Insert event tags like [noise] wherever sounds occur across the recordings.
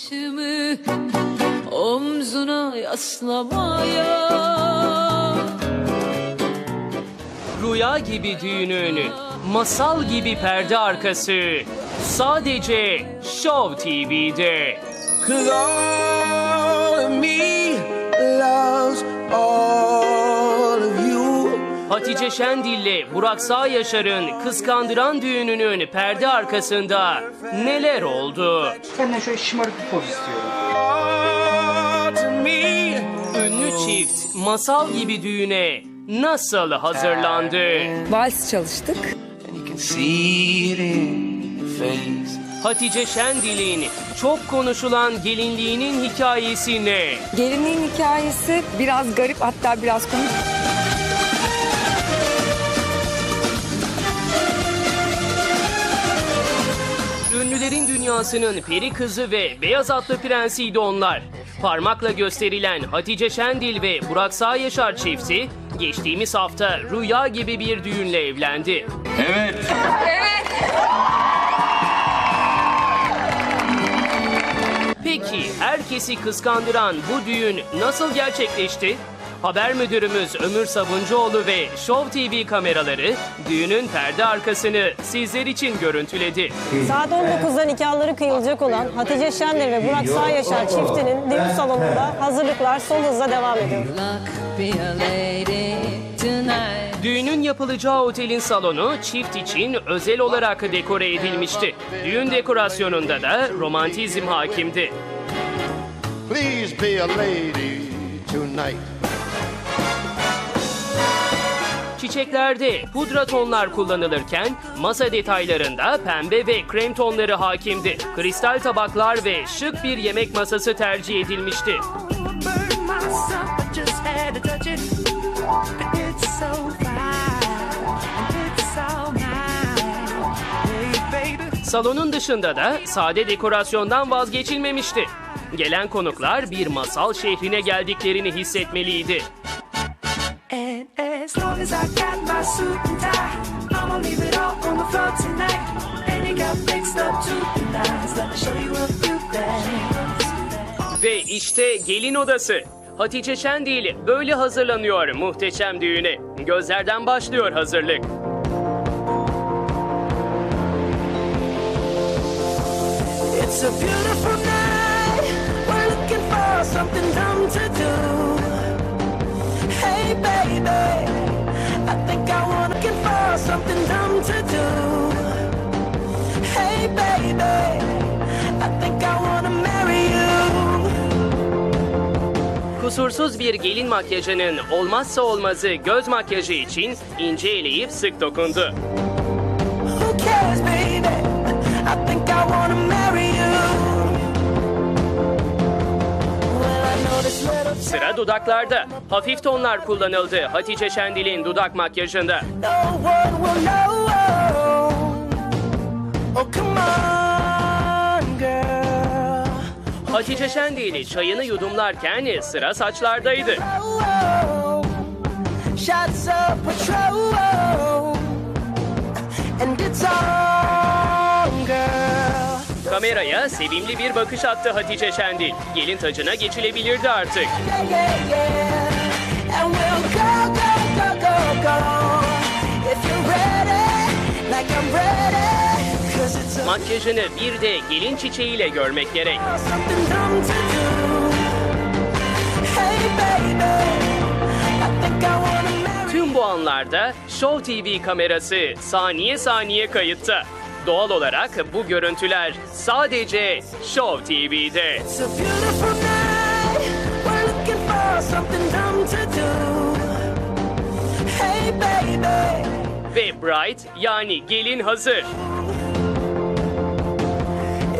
Başımı omzuna yaslamaya Rüya gibi düğünün, masal gibi perde arkası sadece Show TV'de. Cause all of me loves all Hatice Şendil'le Burak Sağyaşar'ın kıskandıran düğününün perde arkasında neler oldu? Senden şöyle şımarık bir poz istiyorum. Ünlü çift masal gibi düğüne nasıl hazırlandı? Vals çalıştık. Hatice Şendil'in çok konuşulan gelinliğinin hikayesi ne? Gelinliğin hikayesi biraz garip hatta biraz komik. Dünyasının peri kızı ve beyaz atlı prensiydi onlar. Parmakla gösterilen Hatice Şendil ve Burak Sağyaşar çifti geçtiğimiz hafta rüya gibi bir düğünle evlendi. Evet. Peki herkesi kıskandıran bu düğün nasıl gerçekleşti? Haber müdürümüz Ömür Sabuncuoğlu ve Show TV kameraları düğünün perde arkasını sizler için görüntüledi. Saat 19'da nikahları kıyılacak olan Hatice Şenler ve Burak Sağyaşar çiftinin düğün salonunda hazırlıklar son hızla devam ediyor. Düğünün yapılacağı otelin salonu çift için özel olarak dekore edilmişti. Düğün dekorasyonunda da romantizm hakimdi. Please be a lady tonight. Çiçeklerde pudra tonlar kullanılırken masa detaylarında pembe ve krem tonları hakimdi. Kristal tabaklar ve şık bir yemek masası tercih edilmişti. Salonun dışında da sade dekorasyondan vazgeçilmemişti. Gelen konuklar bir masal şehrine geldiklerini hissetmeliydi. As long as I got my suit and tie, I'ma leave it all on the floor tonight. And it got fixed up to the nines. Let me show you a few things. Ve işte gelin odası. Hatice Şendil böyle hazırlanıyor muhteşem düğüne. Gözlerden başlıyor hazırlık. It's a beautiful night. We're looking for something dumb to do. Hey, baby. Something dumb to do. Hey, baby. I think I wanna marry you. Kusursuz bir gelin makyajının olmazsa olmazı göz makyajı için ince eleyip sık dokundu. Sıra dudaklarda. Hafif tonlar kullanıldı Hatice Şendil'in dudak makyajında. Oh. Hatice Şendil çayını yudumlarken sıra saçlardaydı. Shots of patrol. And it's girl. Kameraya sevimli bir bakış attı Hatice Şendil. Gelin tacına geçilebilirdi artık. Makyajını bir de gelin çiçeğiyle görmek gerek. Tüm bu anlarda Show TV kamerası saniye saniye kayıtta. Doğal olarak bu görüntüler sadece Show TV'de. Hey. Ve Bright yani gelin hazır.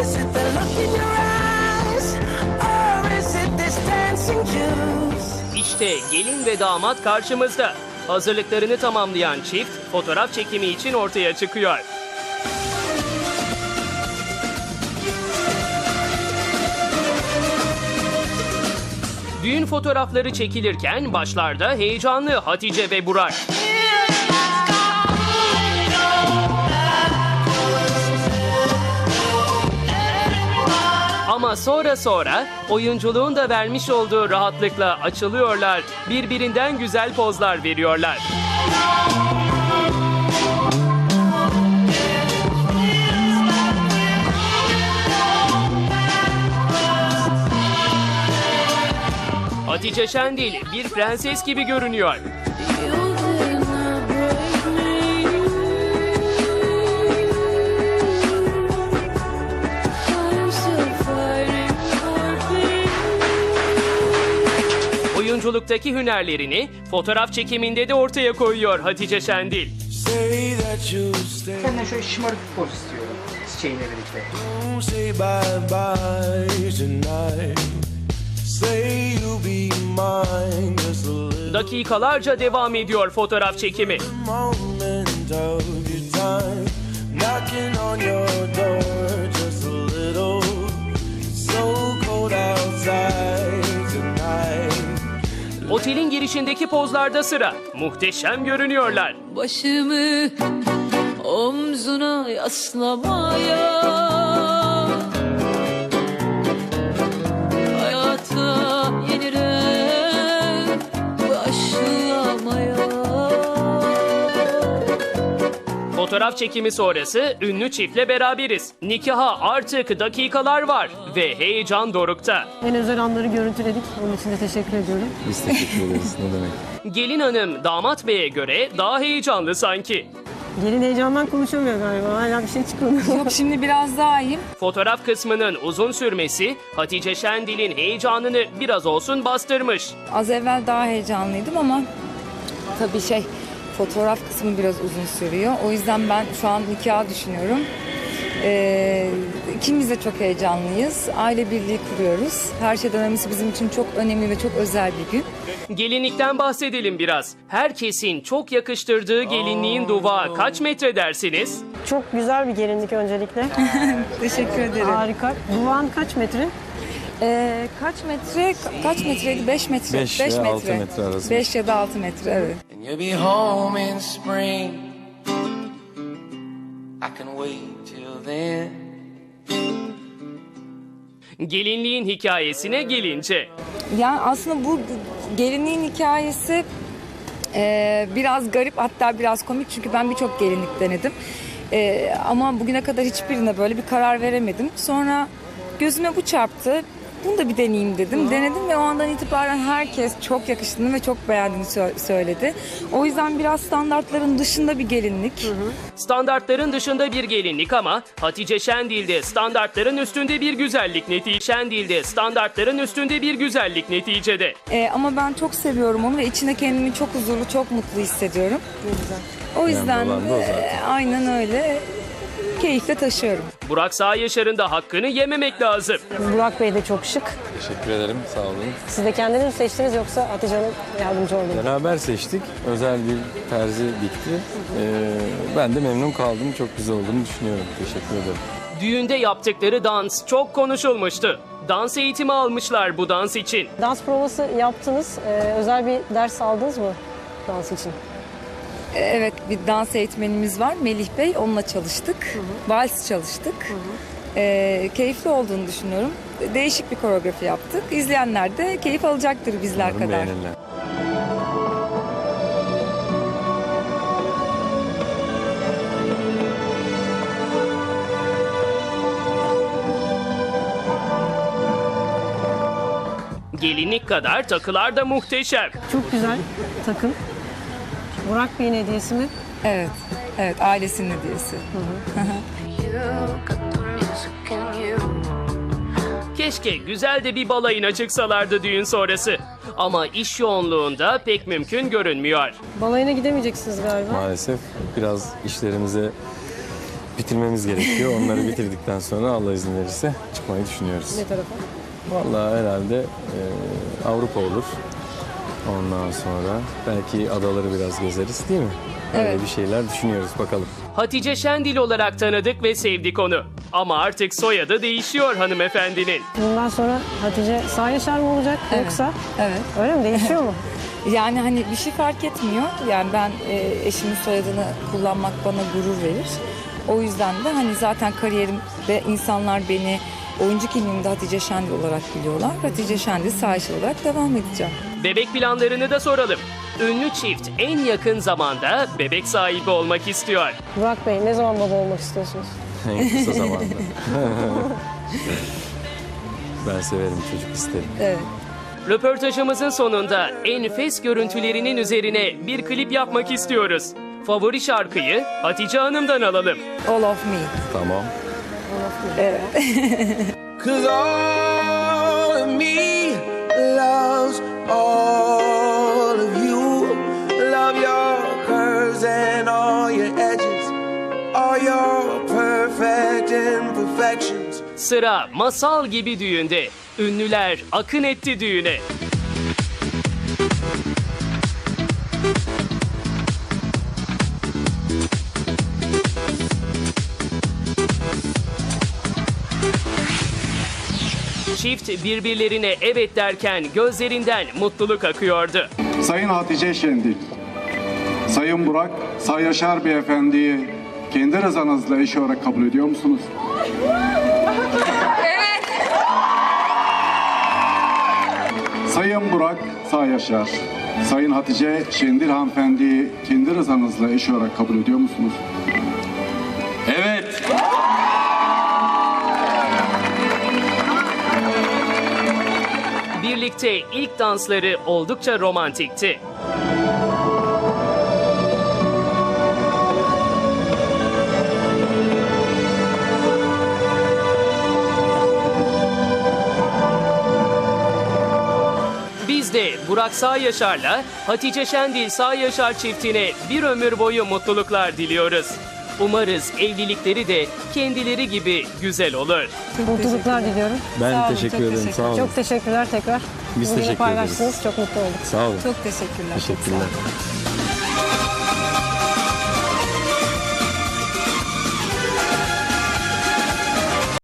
Is it the look in your eyes? Or is it this dancing juice? İşte gelin ve damat karşımızda. Hazırlıklarını tamamlayan çift fotoğraf çekimi için ortaya çıkıyor. Düğün fotoğrafları çekilirken başlarda heyecanlı Hatice ve Burak. Ama sonra sonra oyunculuğun da vermiş olduğu rahatlıkla açılıyorlar, birbirinden güzel pozlar veriyorlar. Hatice Şendil bir prenses gibi görünüyor. Oyunculuktaki hünerlerini fotoğraf çekiminde de ortaya koyuyor Hatice Şendil. Senden şöyle şımarık bir poz istiyorum. Çiçeğinle birlikte. Say bye bye tonight. Say Dakikalarca devam ediyor fotoğraf çekimi. Otelin girişindeki pozlarda sıra. Muhteşem görünüyorlar. Başımı omzuna yaslamaya Fotoğraf çekimi sonrası ünlü çiftle beraberiz. Nikaha artık dakikalar var ve heyecan dorukta. En özel anları görüntüledik. Onun için de teşekkür ediyorum. Biz teşekkür ederiz. Ne demek? Gelin hanım damat beye göre daha heyecanlı sanki. Gelin heyecandan konuşamıyor galiba. Hala bir şey çıkmıyor. Yok şimdi biraz daha iyiyim. Fotoğraf kısmının uzun sürmesi Hatice Şendil'in heyecanını biraz olsun bastırmış. Az evvel daha heyecanlıydım ama tabii şey fotoğraf kısmı biraz uzun sürüyor. O yüzden ben şu an nikah düşünüyorum. Ee, ikimiz de çok heyecanlıyız. Aile birliği kuruyoruz. Her şeyden önemlisi bizim için çok önemli ve çok özel bir gün. Gelinlikten bahsedelim biraz. Herkesin çok yakıştırdığı gelinliğin duvağı kaç metre dersiniz? Çok güzel bir gelinlik öncelikle. [laughs] Teşekkür ederim. Harika. Duvağın kaç metre? Ee, kaç metre? Kaç metreydi? 5 metre. Beş ve altı metre arası. 5 ya da 6 metre evet. And you'll be home in spring. I can wait till then. Gelinliğin hikayesine gelince. Yani aslında bu gelinliğin hikayesi e, biraz garip hatta biraz komik çünkü ben birçok gelinlik denedim. E, ama bugüne kadar hiçbirine böyle bir karar veremedim. Sonra gözüme bu çarptı. Bunu da bir deneyeyim dedim. Denedim ve o andan itibaren herkes çok yakıştığını ve çok beğendiğini sö- söyledi. O yüzden biraz standartların dışında bir gelinlik. Standartların dışında bir gelinlik ama Hatice Şendil'de standartların üstünde bir güzellik netice. Şendil'de standartların üstünde bir güzellik neticede. E, ama ben çok seviyorum onu ve içinde kendimi çok huzurlu, çok mutlu hissediyorum. O yüzden olan da o zaten. e, aynen öyle keyifle taşıyorum. Burak Sağ Yaşar'ın da hakkını yememek lazım. Burak Bey de çok şık. Teşekkür ederim. Sağ olun. Siz de kendiniz mi seçtiniz yoksa Hatice Hanım yardımcı oldu mu? Beraber seçtik. Özel bir terzi dikti. Ee, ben de memnun kaldım. Çok güzel olduğunu düşünüyorum. Teşekkür ederim. Düğünde yaptıkları dans çok konuşulmuştu. Dans eğitimi almışlar bu dans için. Dans provası yaptınız. Ee, özel bir ders aldınız mı dans için? Evet bir dans eğitmenimiz var Melih Bey onunla çalıştık. Vals çalıştık. E, keyifli olduğunu düşünüyorum. Değişik bir koreografi yaptık. İzleyenler de keyif alacaktır bizler Umarım kadar. beğenirler. Gelinlik kadar takılar da muhteşem. Çok güzel takım. Burak Bey'in hediyesi mi? Evet. Evet ailesinin hediyesi. Keşke güzel de bir balayına çıksalardı düğün sonrası. Ama iş yoğunluğunda pek mümkün görünmüyor. Balayına gidemeyeceksiniz galiba. Maalesef biraz işlerimizi bitirmemiz gerekiyor. Onları bitirdikten sonra Allah izin verirse çıkmayı düşünüyoruz. Ne tarafa? Vallahi herhalde e, Avrupa olur. Ondan sonra belki adaları biraz gezeriz değil mi? Öyle Evet. bir şeyler düşünüyoruz bakalım. Hatice Şendil olarak tanıdık ve sevdik onu. Ama artık soyadı değişiyor hanımefendinin. Bundan sonra Hatice Sağ Yaşar mı olacak yoksa? Evet. Öyle mi? Değişiyor mu? [laughs] Yani hani bir şey fark etmiyor. Yani ben e, eşimin soyadını kullanmak bana gurur verir. O yüzden de hani zaten kariyerimde insanlar beni oyuncu kimliğimde Hatice Şendil olarak biliyorlar. Hatice Şendil Sağyaşar olarak devam edeceğim. Bebek planlarını da soralım. Ünlü çift en yakın zamanda bebek sahibi olmak istiyor. Burak Bey ne zaman baba olmak istiyorsunuz? En kısa zamanda. [laughs] ben severim çocuk isterim. Evet. Röportajımızın sonunda enfes görüntülerinin üzerine bir klip yapmak istiyoruz. Favori şarkıyı Hatice Hanım'dan alalım. All of me. Tamam. All [laughs] Sıra masal gibi düğünde. Ünlüler akın etti düğüne. Çift birbirlerine evet derken gözlerinden mutluluk akıyordu. Sayın Hatice Şendil, Sayın Burak, Say Yaşar Beyefendi'yi kendi rızanızla eş olarak kabul ediyor musunuz? Sayın Burak, Say Yaşar, Sayın Hatice Şendil hanımefendiyi kendi rızanızla eş olarak kabul ediyor musunuz? Evet. Birlikte ilk dansları oldukça romantikti. Burak Sağ Yaşar'la Hatice Şendil Sağ Yaşar çiftine bir ömür boyu mutluluklar diliyoruz. Umarız evlilikleri de kendileri gibi güzel olur. Mutluluklar diliyorum. Ben Sağ olun, teşekkür çok ederim. Sağ olun. Çok teşekkürler tekrar. Biz Bugünü teşekkür paylaştınız. ederiz. Çok mutlu olduk. Sağ olun. Çok teşekkürler. çok sağ Teşekkürler. olun.